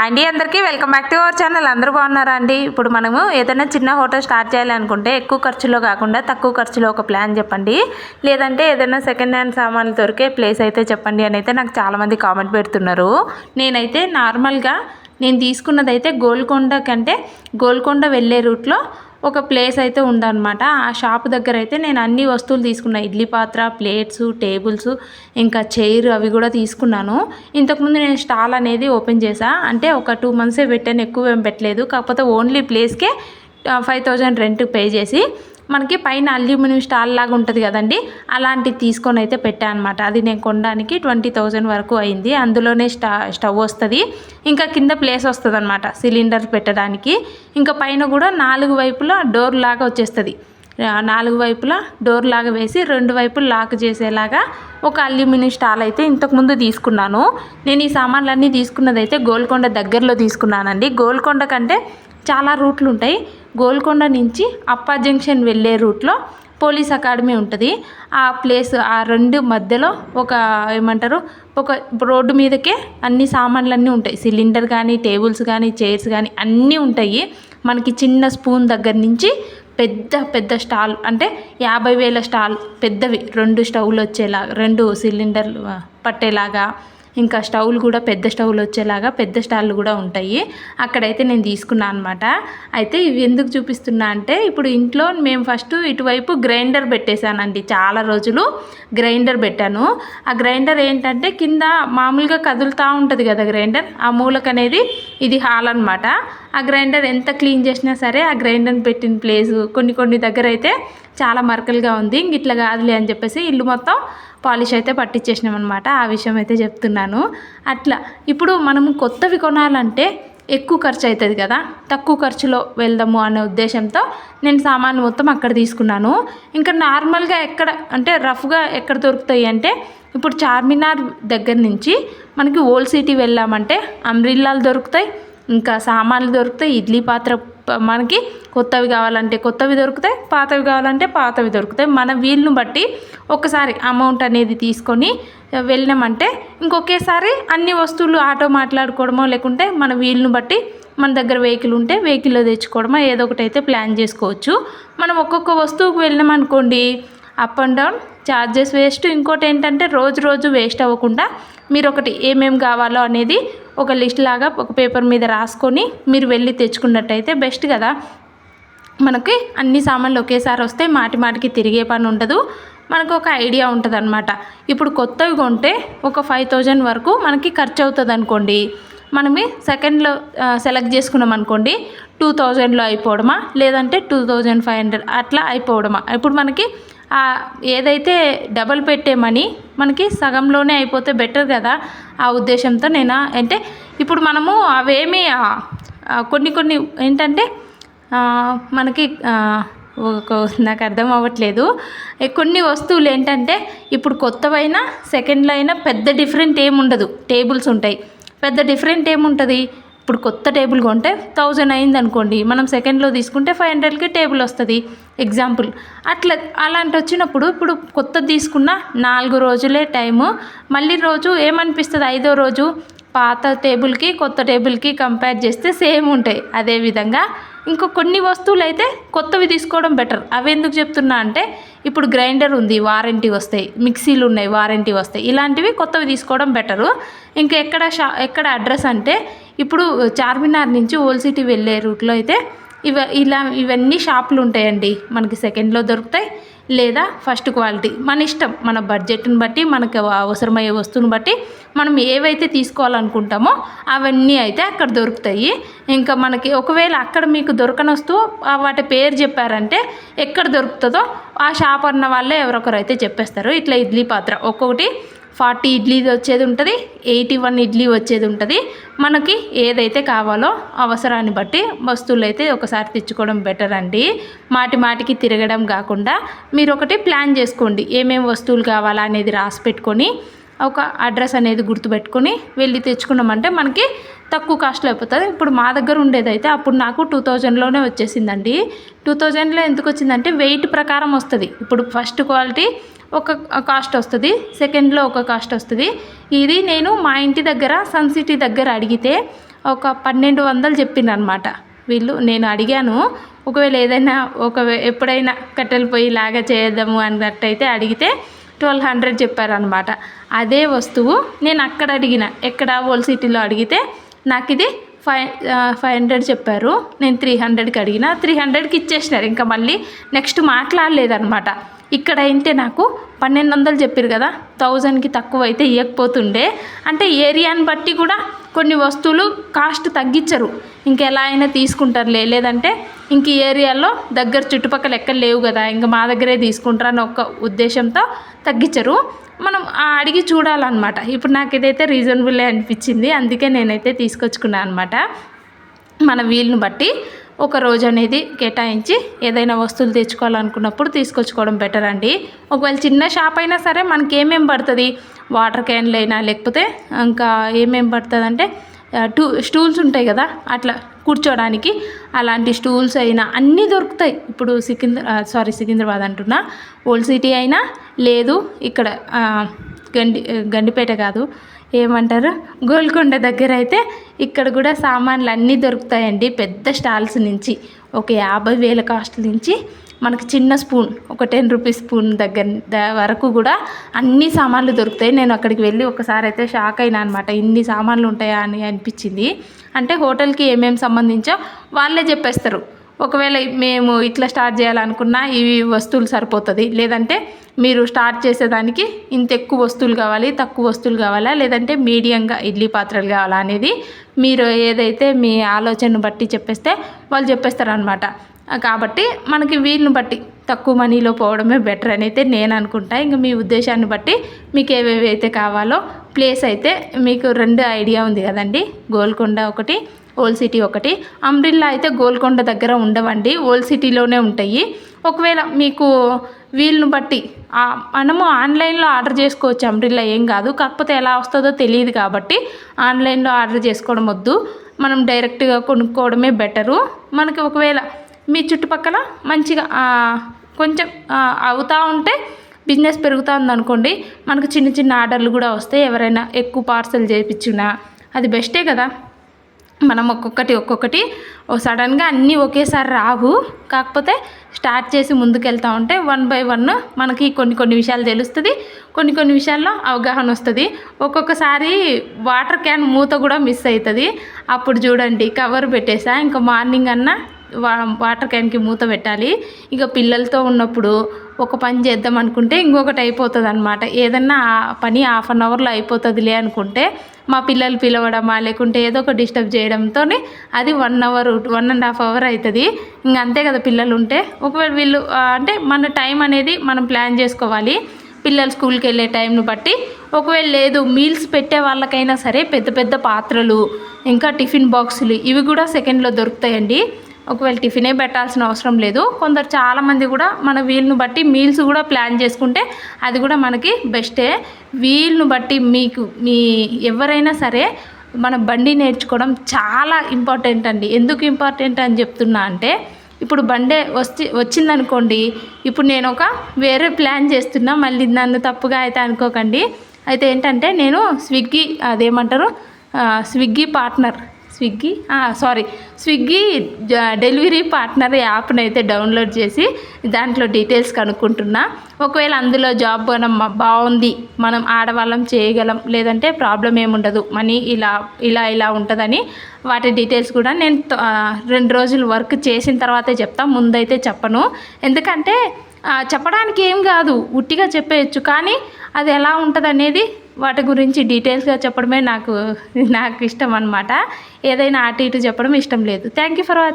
అండి అందరికీ welcome back to our channel. అందరూ బాగున్నారా అండి? ఇప్పుడు మనము ఏదైనా చిన్న హోటల్ స్టార్ట్ చేయాలనుకుంటే ఎక్కువ ఖర్చులో కాకుండా తక్కువ ఖర్చులో ఒక ప్లాన్ చెప్పండి. లేదంటే ఏదైనా సెకండ్ హ్యాండ్ సామాన్లు దొరికే ప్లేస్ అయితే చెప్పండి అని అయితే నాకు చాలామంది కామెంట్ పెడుతున్నారు. నేనైతే నార్మల్గా నేను తీసుకున్నదైతే గోల్కొండ కంటే గోల్కొండ వెళ్ళే రూట్లో ఒక ప్లేస్ అయితే ఉందన్నమాట. ఆ షాప్ దగ్గర అయితే నేను అన్ని వస్తువులు తీసుకున్నా. ఇడ్లీ పాత్ర ప్లేట్స్ టేబుల్స్ ఇంకా చైర్ అవి కూడా తీసుకున్నాను. ఇంతకుముందు నేను స్టాల్ అనేది ఓపెన్ చేసా అంటే ఒక టూ మంత్సే పెట్టాను. ఎక్కువ ఏం పెట్టలేదు. కాకపోతే ఓన్లీ ప్లేస్కే ఫైవ్ థౌజండ్ రెంట్ పే చేసి మనకి పైన అల్యూమినియం స్టాల్ లాగా ఉంటుంది కదండి అలాంటిది తీసుకొని అయితే పెట్టాను అనమాట అది నేను కొనడానికి ట్వంటీ థౌజండ్ వరకు అయింది. అందులోనే స్టా స్టవ్ వస్తుంది. ఇంకా కింద ప్లేస్ వస్తుంది అనమాట సిలిండర్ పెట్టడానికి. ఇంకా పైన కూడా నాలుగు వైపులా డోర్ లాగా వచ్చేస్తుంది. నాలుగు వైపులా డోర్ లాగా వేసి రెండు వైపులు లాక్ చేసేలాగా ఒక అల్యూమినియం స్టాల్ అయితే ఇంతకుముందు తీసుకున్నాను. నేను ఈ సామాన్లన్నీ తీసుకున్నది అయితే గోల్కొండ దగ్గరలో తీసుకున్నానండి. గోల్కొండ కంటే చాలా రూట్లు ఉంటాయి. గోల్కొండ నుంచి అప్పా జంక్షన్ వెళ్ళే రూట్లో పోలీస్ అకాడమీ ఉంటుంది. ఆ ప్లేస్ ఆ రెండు మధ్యలో ఒక ఏమంటారు ఒక రోడ్డు మీదకే అన్ని సామాన్లన్నీ ఉంటాయి. సిలిండర్ కానీ టేబుల్స్ కానీ చైర్స్ కానీ అన్నీ ఉంటాయి. మనకి చిన్న స్పూన్ దగ్గర నుంచి పెద్ద పెద్ద స్టాల్ అంటే యాభై వేల స్టాల్ పెద్దవి. రెండు స్టవ్లు వచ్చేలాగా రెండు సిలిండర్లు పట్టేలాగా ఇంకా స్టవ్లు కూడా పెద్ద స్టవ్లు వచ్చేలాగా పెద్ద స్టాల్లు కూడా ఉంటాయి. అక్కడైతే నేను తీసుకున్నాను అనమాట అయితే ఇవి ఎందుకు చూపిస్తున్నా అంటే ఇప్పుడు ఇంట్లో మేము ఫస్ట్ ఇటువైపు గ్రైండర్ పెట్టేశానండి చాలా రోజులు. గ్రైండర్ పెట్టాను. ఆ గ్రైండర్ ఏంటంటే కింద మామూలుగా కదులుతూ ఉంటుంది కదా గ్రైండర్ ఆ మూలకనేది ఇది హాల్ అనమాట ఆ గ్రైండర్ ఎంత క్లీన్ చేసినా సరే ఆ గ్రైండర్ పెట్టిన ప్లేస్ కొన్ని కొన్ని దగ్గర అయితే చాలా మరకలుగా ఉంది. ఇట్లా కాదులే అని చెప్పేసి ఇల్లు మొత్తం పాలిష్ అయితే పట్టించేసినాం అనమాట ఆ విషయం అయితే చెప్తున్నాను. అట్లా ఇప్పుడు మనం కొత్తవి కొనాలంటే ఎక్కువ ఖర్చు అవుతుంది కదా. తక్కువ ఖర్చులో వెళ్దాము అనే ఉద్దేశంతో నేను సామాన్లు మొత్తం అక్కడ తీసుకున్నాను. ఇంకా నార్మల్గా ఎక్కడ అంటే రఫ్గా ఎక్కడ దొరుకుతాయి అంటే ఇప్పుడు చార్మినార్ దగ్గర నుంచి మనకి ఓల్డ్ సిటీ వెళ్ళామంటే అంబ్రిల్లాలు దొరుకుతాయి. ఇంకా సామాన్లు దొరుకుతాయి. ఇడ్లీ పాత్ర మనకి కొత్తవి కావాలంటే కొత్తవి దొరుకుతాయి పాతవి కావాలంటే పాతవి దొరుకుతాయి. మన వీలును బట్టి ఒకసారి అమౌంట్ అనేది తీసుకొని వెళ్ళినామంటే ఇంకొకేసారి అన్ని వస్తువులు ఆటో మాట్లాడుకోవడమో లేకుంటే మన వీలును బట్టి మన దగ్గర వెహికల్ ఉంటే వెహికల్లో తెచ్చుకోవడమో ఏదో ఒకటి అయితే ప్లాన్ చేసుకోవచ్చు. మనం ఒక్కొక్క వస్తువుకు వెళ్ళినామనుకోండి up and down charges waste ఇంకోటి ఏంటంటే రోజు రోజు వేస్ట్ అవ్వకుండా మీరు ఒకటి ఏమేమి కావాలో అనేది ఒక లిస్ట్ లాగా ఒక పేపర్ మీద రాసుకొని మీరు వెళ్ళి తెచ్చుకున్నట్టయితే బెస్ట్ కదా. మనకి అన్ని సామాన్లు ఒకేసారి వస్తే మాటి మాటికి తిరిగే పని ఉండదు. మనకు ఒక ఐడియా ఉంటుంది అనమాట ఇప్పుడు కొత్తవి కొంటే ఒక ఫైవ్ థౌజండ్ వరకు మనకి ఖర్చు అవుతుంది అనుకోండి మనమే సెకండ్లో సెలెక్ట్ చేసుకున్నాం అనుకోండి టూ థౌజండ్లో అయిపోవడమా? లేదంటే టూ థౌజండ్ ఫైవ్ హండ్రెడ్ అట్లా అయిపోవడమా? ఇప్పుడు మనకి ఏదైతే డబల్ పెట్టే మనీ మనకి సగంలోనే అయిపోతే బెటర్ కదా? ఆ ఉద్దేశంతో నేను? అంటే ఇప్పుడు మనము అవేమి కొన్ని కొన్ని ఏంటంటే మనకి ఒక నాకు అర్థం అవ్వట్లేదు. కొన్ని వస్తువులు ఏంటంటే ఇప్పుడు కొత్తవైనా సెకండ్లో అయినా పెద్ద డిఫరెంట్ ఏముండదు. టేబుల్స్ ఉంటాయి. పెద్ద డిఫరెంట్ ఏముంటుంది? ఇప్పుడు కొత్త టేబుల్ కొంటే థౌజండ్ అయింది అనుకోండి. మనం సెకండ్లో తీసుకుంటే ఫైవ్ హండ్రెడ్కి టేబుల్ వస్తుంది. ఎగ్జాంపుల్ అట్లా అలాంటి వచ్చినప్పుడు ఇప్పుడు కొత్తది తీసుకున్న నాలుగు రోజులే టైము మళ్ళీ రోజు ఏమనిపిస్తుంది? ఐదో రోజు పాత టేబుల్కి కొత్త టేబుల్కి కంపేర్ చేస్తే సేమ్ ఉంటాయి. అదేవిధంగా ఇంకా కొన్ని వస్తువులు అయితే కొత్తవి తీసుకోవడం బెటర్ అవి ఎందుకు చెప్తున్నా అంటే ఇప్పుడు గ్రైండర్ ఉంది వారంటీ వస్తాయి. మిక్సీలు ఉన్నాయి వారంటీ వస్తాయి. ఇలాంటివి కొత్తవి తీసుకోవడం బెటరు ఇంకా ఎక్కడ షా ఎక్కడ అడ్రస్ అంటే ఇప్పుడు చార్మినార్ నుంచి ఓల్డ్ సిటీ వెళ్ళే రూట్లో అయితే ఇవ ఇలా ఇవన్నీ షాపులు ఉంటాయండి. మనకి సెకండ్లో దొరుకుతాయి. లేదా ఫస్ట్ క్వాలిటీ. మన ఇష్టం. మన బడ్జెట్ని బట్టి మనకు అవసరమయ్యే వస్తువుని బట్టి మనం ఏవైతే తీసుకోవాలనుకుంటామో అవన్నీ అయితే అక్కడ దొరుకుతాయి. ఇంకా మనకి ఒకవేళ అక్కడ మీకు దొరకని వస్తువు వాటి పేరు చెప్పారంటే ఎక్కడ దొరుకుతుందో ఆ షాప్ అన్న వాళ్ళే ఎవరొకరు అయితే చెప్పేస్తారు ఇట్లా ఇడ్లీ పాత్ర. ఒక్కొక్కటి ఫార్టీ ఇడ్లీ వచ్చేది ఉంటుంది ఎయిటీ వన్ ఇడ్లీ వచ్చేది ఉంటుంది. మనకి ఏదైతే కావాలో అవసరాన్ని బట్టి వస్తువులు అయితే ఒకసారి తెచ్చుకోవడం బెటర్ అండి. మాటి మాటికి తిరగడం కాకుండా మీరు ఒకటి ప్లాన్ చేసుకోండి ఏమేమి వస్తువులు కావాలా అనేది రాసి పెట్టుకొని ఒక అడ్రస్ అనేది గుర్తుపెట్టుకొని వెళ్ళి తెచ్చుకున్నామంటే మనకి తక్కువ కాస్ట్లో అయిపోతుంది. ఇప్పుడు మా దగ్గర ఉండేదైతే అప్పుడు నాకు టూ థౌజండ్లోనే వచ్చేసిందండి. టూ థౌజండ్లో ఎందుకు వచ్చిందంటే వెయిట్ ప్రకారం వస్తుంది. ఇప్పుడు ఫస్ట్ క్వాలిటీ ఒక కాస్ట్ వస్తుంది. సెకండ్లో ఒక కాస్ట్ వస్తుంది. ఇది నేను మా ఇంటి దగ్గర సన్ సిటీ దగ్గర అడిగితే ఒక పన్నెండు వందలు చెప్పిండ్రనమాట వీళ్ళు నేను అడిగాను ఒకవేళ ఏదైనా ఒక ఎప్పుడైనా కట్టెలు పొయ్యి లాగా చేద్దాము అన్నట్టయితే అడిగితే ట్వెల్వ్ హండ్రెడ్ చెప్పారనమాట అదే వస్తువు నేను అక్కడ అడిగిన ఎక్కడ ఓల్ సిటీలో అడిగితే నాకు ఇది ఫైవ్ ఫైవ్ హండ్రెడ్ చెప్పారు. నేను త్రీ హండ్రెడ్కి అడిగిన త్రీ హండ్రెడ్కి ఇచ్చేసినారు. ఇంకా మళ్ళీ నెక్స్ట్ మాట్లాడలేదనమాట ఇక్కడ అయితే నాకు పన్నెండు వందలు చెప్పారు కదా థౌజండ్కి తక్కువ అయితే ఇవ్వకపోతుండే అంటే ఏరియాని బట్టి కూడా కొన్ని వస్తువులు కాస్ట్ తగ్గించరు. ఇంకెలా అయినా తీసుకుంటారులే. లేదంటే ఇంక ఈ ఏరియాలో దగ్గర చుట్టుపక్కల ఎక్కడ లేవు కదా ఇంకా మా దగ్గరే తీసుకుంటారని ఒక ఉద్దేశంతో తగ్గించరు. మనం అడిగి చూడాలన్నమాట. ఇప్పుడు నాకు ఇదైతే రీజనబుల్ అనిపించింది అందుకే నేనైతే తీసుకొచ్చుకున్నాను అనమాట మన వీలుని బట్టి ఒక రోజు అనేది కేటాయించి ఏదైనా వస్తువులు తెచ్చుకోవాలనుకున్నప్పుడు తీసుకొచ్చుకోవడం బెటర్ అండి. ఒకవేళ చిన్న షాప్ అయినా సరే మనకి ఏమేమి పడుతుంది? వాటర్ క్యాన్లు అయినా లేకపోతే ఇంకా ఏమేమి పడుతుంది అంటే టూ స్టూల్స్ ఉంటాయి కదా అట్లా కూర్చోడానికి అలాంటి స్టూల్స్ అయినా అన్నీ దొరుకుతాయి. ఇప్పుడు సికింద్ర సారీ సికింద్రాబాద్ అంటున్నా. ఓల్డ్ సిటీ అయినా లేదు ఇక్కడ గండి గండిపేట కాదు ఏమంటారు? గోల్కొండ దగ్గర అయితే ఇక్కడ కూడా సామాన్లు అన్నీ దొరుకుతాయండి. పెద్ద స్టాల్స్ నుంచి ఒక యాభై వేల కాస్ట్ నుంచి మనకు చిన్న స్పూన్ ఒక టెన్ రూపీస్ స్పూన్ దగ్గర వరకు కూడా అన్ని సామాన్లు దొరుకుతాయి. నేను అక్కడికి వెళ్ళి ఒకసారి అయితే షాక్ అయినా అనమాట ఇన్ని సామాన్లు ఉంటాయా అని అనిపించింది. అంటే హోటల్కి ఏమేమి సంబంధించో వాళ్ళే చెప్పేస్తారు. ఒకవేళ మేము ఇట్లా స్టార్ట్ చేయాలనుకున్నా ఇవి వస్తువులు సరిపోతుంది. లేదంటే మీరు స్టార్ట్ చేసేదానికి ఇంత ఎక్కువ వస్తువులు కావాలి తక్కువ వస్తువులు కావాలా లేదంటే మీడియంగా ఇడ్లీ పాత్రలు కావాలా అనేది మీరు ఏదైతే మీ ఆలోచనను బట్టి చెప్పేస్తే వాళ్ళు చెప్పేస్తారనమాట కాబట్టి మనకి వీళ్ళని బట్టి తక్కువ మనీలో పోవడమే బెటర్ అని అయితే నేను అనుకుంటా. ఇంకా మీ ఉద్దేశాన్ని బట్టి మీకు ఏవేవి అయితే కావాలో ప్లేస్ అయితే మీకు రెండు ఐడియా ఉంది కదండి. గోల్కొండ ఒకటి ఓల్డ్ సిటీ ఒకటి. అంబ్రిల్లా అయితే గోల్కొండ దగ్గర ఉండవండి. ఓల్డ్ సిటీలోనే ఉంటాయి. ఒకవేళ మీకు వీళ్ళని బట్టి మనము ఆన్లైన్లో ఆర్డర్ చేసుకోవచ్చు అంబ్రిల్లా ఏం కాదు. కాకపోతే ఎలా వస్తుందో తెలియదు కాబట్టి ఆన్లైన్లో ఆర్డర్ చేసుకోవడం వద్దు. మనం డైరెక్ట్గా కొనుక్కోవడమే బెటరు. మనకి ఒకవేళ మీ చుట్టుపక్కల మంచిగా కొంచెం అవుతూ ఉంటే బిజినెస్ పెరుగుతూ ఉందనుకోండి మనకు చిన్న చిన్న ఆర్డర్లు కూడా వస్తాయి. ఎవరైనా ఎక్కువ పార్సల్ చేయించినా అది బెస్టే కదా. మనం ఒక్కొక్కటి ఒక్కొక్కటి సడన్గా అన్నీ ఒకేసారి రావు. కాకపోతే స్టార్ట్ చేసి ముందుకెళ్తూ ఉంటే వన్ బై వన్ మనకి కొన్ని కొన్ని విషయాలు తెలుస్తుంది. కొన్ని కొన్ని విషయాల్లో అవగాహన వస్తుంది. ఒక్కొక్కసారి వాటర్ క్యాన్ మూత కూడా మిస్ అవుతుంది అప్పుడు చూడండి కవర్ పెట్టేసా? ఇంకా మార్నింగ్ అన్నా వా వాటర్ క్యాన్కి మూత పెట్టాలి. ఇక పిల్లలతో ఉన్నప్పుడు ఒక పని చేద్దాం అనుకుంటే ఇంకొకటి అయిపోతుంది అనమాట ఏదన్నా పని హాఫ్ అన్ అవర్లో అయిపోతుందిలే అనుకుంటే మా పిల్లలు పిలవడమా లేకుంటే ఏదో ఒక డిస్టర్బ్ చేయడంతో అది one hour one and half hour అవుతుంది ఇంక అంతే కదా పిల్లలు ఉంటే ఒకవేళ వీళ్ళు అంటే మన టైం అనేది మనం ప్లాన్ చేసుకోవాలి. పిల్లలు స్కూల్కి వెళ్ళే టైంను బట్టి. ఒకవేళ లేదు మీల్స్ పెట్టే వాళ్ళకైనా సరే పెద్ద పెద్ద పాత్రలు ఇంకా టిఫిన్ బాక్సులు ఇవి కూడా సెకండ్లో దొరుకుతాయండి. ఒకవేళ టిఫినే పెట్టాల్సిన అవసరం లేదు. కొందరు చాలామంది కూడా మన వీలును బట్టి మీల్స్ కూడా ప్లాన్ చేసుకుంటే అది కూడా మనకి బెస్టే. వీలును బట్టి మీకు మీ ఎవరైనా సరే మన బండి నేర్చుకోవడం చాలా ఇంపార్టెంట్ అండి. ఎందుకు ఇంపార్టెంట్ అని చెప్తున్నా అంటే ఇప్పుడు బండే వచ్చి వచ్చిందనుకోండి ఇప్పుడు నేను ఒక వేరే ప్లాన్ చేస్తున్నా మళ్ళీ నన్ను తప్పుగా అయితే అనుకోకండి. అయితే ఏంటంటే నేను స్విగ్గీ అదేమంటారు Swiggy partner. Swiggy sorry Swiggy delivery partner యాప్ని అయితే డౌన్లోడ్ చేసి దాంట్లో డీటెయిల్స్ కనుక్కుంటున్నా. ఒకవేళ అందులో జాబ్ మనం బాగుంది మనం ఆడవాళ్ళం చేయగలం లేదంటే ప్రాబ్లం ఏముండదు మనీ ఇలా ఇలా ఇలా ఉంటుందని వాటి డీటెయిల్స్ కూడా నేను రెండు రోజులు వర్క్ చేసిన తర్వాతే చెప్తాను ముందైతే చెప్పను. ఎందుకంటే చెప్పడానికి ఏం కాదు ఉట్టిగా చెప్పేయచ్చు. కానీ అది ఎలా ఉంటుంది అనేది వాటి గురించి డీటెయిల్స్గా చెప్పడమే నాకు నాకు ఇష్టం అనమాట ఏదైనా అటు ఇటు చెప్పడం ఇష్టం లేదు. Thank you for watching